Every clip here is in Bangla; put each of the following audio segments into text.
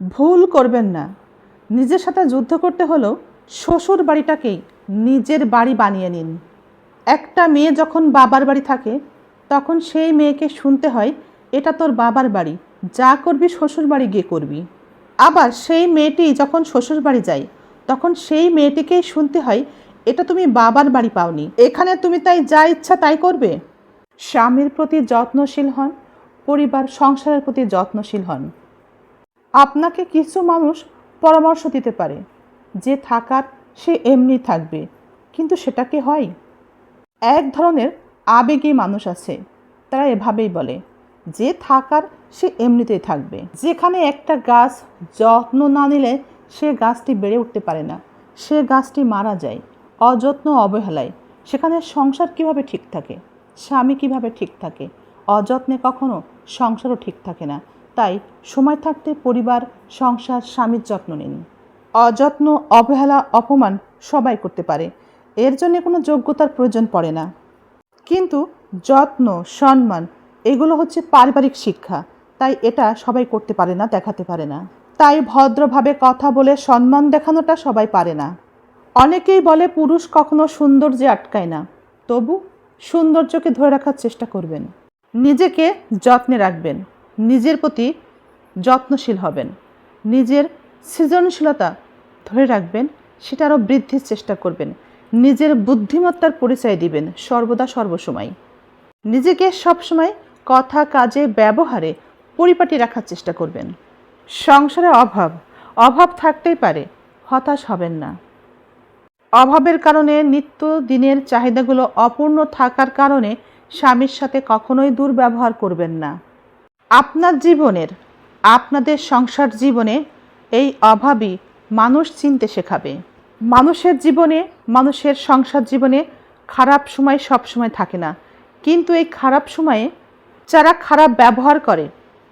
ভুল করবেন না। নিজের সাথে যুদ্ধ করতে হলেও শ্বশুর বাড়িটাকেই নিজের বাড়ি বানিয়ে নিন। একটা মেয়ে যখন বাবার বাড়ি থাকে, তখন সেই মেয়েকে শুনতে হয়, এটা তোর বাবার বাড়ি, যা করবি শ্বশুর বাড়ি গিয়ে করবি। আবার সেই মেয়েটি যখন শ্বশুর বাড়ি যায়, তখন সেই মেয়েটিকেই শুনতে হয়, এটা তুমি বাবার বাড়ি পাওনি, এখানে তুমি তাই যা ইচ্ছা তাই করবে? স্বামীর প্রতি যত্নশীল হন, পরিবার, সংসারের প্রতি যত্নশীল হন। আপনাকে কিছু মানুষ পরামর্শ দিতে পারে। যে থাকার সে এমনি থাকবে। কিন্তু সেটা কি হয়? এক ধরনের আবেগী মানুষ আছে, তারা এভাবেই বলে, যে থাকার সে এমনিতেই থাকবে। যেখানে একটা গাছ যত্ন না নিলে সে গাছটি বেড়ে উঠতে পারে না। সে গাছটি মারা যায়, অযত্ন অবহেলায়। সেখানে সংসার কীভাবে ঠিক থাকে? স্বামী কীভাবে ঠিক থাকে? অযত্নে কখনো সংসারও ঠিক থাকে না। তাই সময় থাকতে পরিবার, সংসার, স্বামীর যত্ন নিন। অযত্ন, অবহেলা, অপমান সবাই করতে পারে। এর জন্য কোনো যোগ্যতার প্রয়োজন পড়ে না। কিন্তু যত্ন, সম্মান, এগুলো হচ্ছে পারিবারিক শিক্ষা। তাই এটা সবাই করতে পারে না, দেখাতে পারে না। তাই ভদ্রভাবে কথা বলে সম্মান দেখানোটা সবাই পারে না। অনেকেই বলে পুরুষ কখনো সৌন্দর্যে আটকায় না। তবু সৌন্দর্যকে ধরে রাখার চেষ্টা করবেন। নিজেকে যত্নে রাখবেন। নিজের প্রতি যত্নশীল হবেন। নিজের সৃজনশীলতা ধরে রাখবেন, সেটা আরও বৃদ্ধির চেষ্টা করবেন। নিজের বুদ্ধিমত্তার পরিচয় দিবেন, সর্বদা সর্বসময়। নিজেকে সবসময় কথা, কাজে, ব্যবহারে পরিপাটি রাখার চেষ্টা করবেন। সংসারে অভাব অভাব থাকতেই পারে, হতাশ হবেন না। অভাবের কারণে নিত্য দিনের চাহিদাগুলো অপূর্ণ থাকার কারণে স্বামীর সাথে কখনোই দুর্ব্যবহার করবেন না। আপনার জীবনের, আপনাদের সংসার জীবনে এই অভাবই মানুষ চিনতে শেখাবে। মানুষের জীবনে, মানুষের সংসার জীবনে খারাপ সময় সব সময় থাকে না। কিন্তু এই খারাপ সময়ে যারা খারাপ ব্যবহার করে,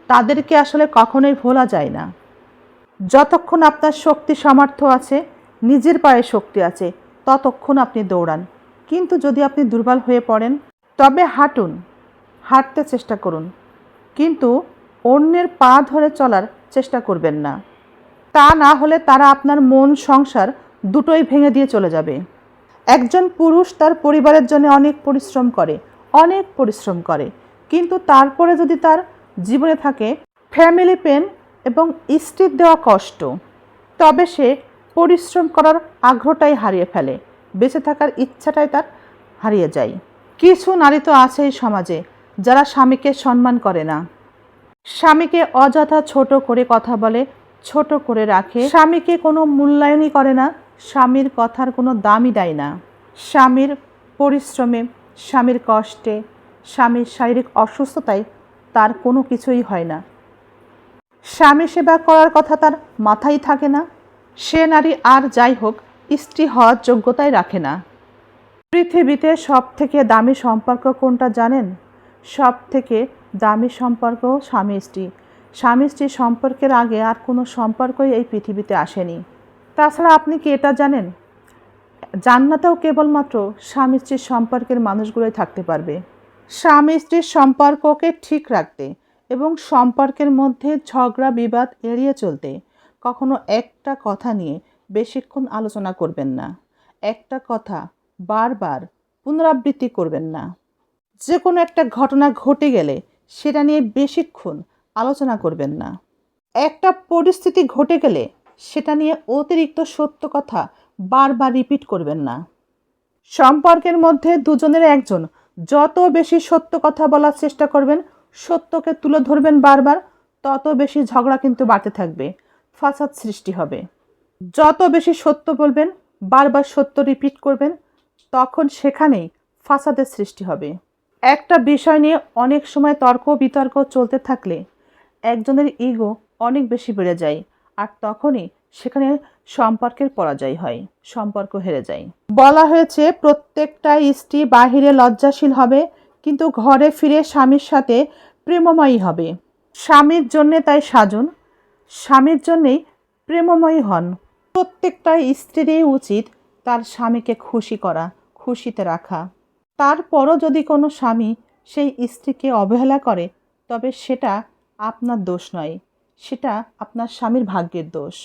তাদেরকে আসলে কখনোই ভোলা যায় না। যতক্ষণ আপনার শক্তি সামর্থ্য আছে, নিজের পায়ে শক্তি আছে, ততক্ষণ আপনি দৌড়ান। কিন্তু যদি আপনি দুর্বল হয়ে পড়েন, তবে হাঁটুন, হাঁটতে চেষ্টা করুন। কিন্তু অন্যের পা ধরে চলার চেষ্টা করবেন না। তা না হলে তারা আপনার মন সংসার দুটোই ভেঙে দিয়ে চলে যাবে। একজন পুরুষ তার পরিবারের জন্য অনেক পরিশ্রম করে, অনেক পরিশ্রম করে। কিন্তু তারপরে যদি তার জীবনে থাকে ফ্যামিলি পেন এবং স্ত্রীর দেওয়া কষ্ট, তবে সে পরিশ্রম করার আগ্রহটাই হারিয়ে ফেলে। বেঁচে থাকার ইচ্ছাটাই তার হারিয়ে যায়। কিছু নারী তো আছে এই সমাজে যারা স্বামীকে সম্মান করে না। স্বামীকে অযথা ছোট করে কথা বলে, ছোট করে রাখে। স্বামীকে কোনো মূল্যায়নই করে না, স্বামীর কথার কোনো দামই দেয় না। স্বামীর পরিশ্রমে, স্বামীর কষ্টে, স্বামীর শারীরিক অসুস্থতায় তার কোনো কিছুই হয় না। স্বামী সেবা করার কথা তার মাথায় থাকে না। সে নারী আর যাই হোক, স্ত্রী হওয়ার যোগ্যতাই রাখে না। পৃথিবীতে সব থেকে দামি সম্পর্ক কোনটা জানেন? সব থেকে দামি সম্পর্ক স্বামী স্ত্রী। স্বামী স্ত্রী সম্পর্কের আগে আর কোনো সম্পর্কই এই পৃথিবীতে আসেনি। তাছাড়া আপনি কি এটা জানেন? জান্নাতেও কেবলমাত্র স্বামী স্ত্রীর সম্পর্কের মানুষগুলোই থাকতে পারবে। স্বামী স্ত্রীর সম্পর্ককে ঠিক রাখতে এবং সম্পর্কের মধ্যে ঝগড়া, বিবাদ এড়িয়ে চলতে কখনো একটা কথা নিয়ে বেশিক্ষণ আলোচনা করবেন না। একটা কথা বারবার পুনরাবৃত্তি করবেন না। যে কোনো একটা ঘটনা ঘটে গেলে সেটা নিয়ে বেশিক্ষণ আলোচনা করবেন না। একটা পরিস্থিতি ঘটে গেলে সেটা নিয়ে অতিরিক্ত সত্য কথা বারবার রিপিট করবেন না। সম্পর্কের মধ্যে দুজনের একজন যত বেশি সত্য কথা বলার চেষ্টা করবেন, সত্যকে তুলে ধরবেন বারবার, তত বেশি ঝগড়া কিন্তু বাড়তে থাকবে, ফাসাদ সৃষ্টি হবে। যত বেশি সত্য বলবেন, বারবার সত্য রিপিট করবেন, তখন সেখানেই ফাসাদের সৃষ্টি হবে। একটা বিষয় নিয়ে অনেক সময় তর্ক বিতর্ক চলতে থাকলে একজনের ইগো অনেক বেশি বেড়ে যায় আর তখনই সেখানে সম্পর্কের পরাজয় হয়, সম্পর্ক হেরে যায়। বলা হয়েছে, প্রত্যেকটা স্ত্রী বাহিরে লজ্জাশীল হবে, কিন্তু ঘরে ফিরে স্বামীর সাথে প্রেমময়ী হবে। স্বামীর জন্যে তাই সাজুন, স্বামীর জন্যেই প্রেমময়ী হন। প্রত্যেকটা স্ত্রীরই উচিত তার স্বামীকে খুশি করা, খুশিতে রাখা। তারপরও যদি কোনো স্বামী সেই স্ত্রীকে অবহেলা করে, তবে সেটা আপনার দোষ নয়, সেটা আপনার স্বামীর ভাগ্যের দোষ।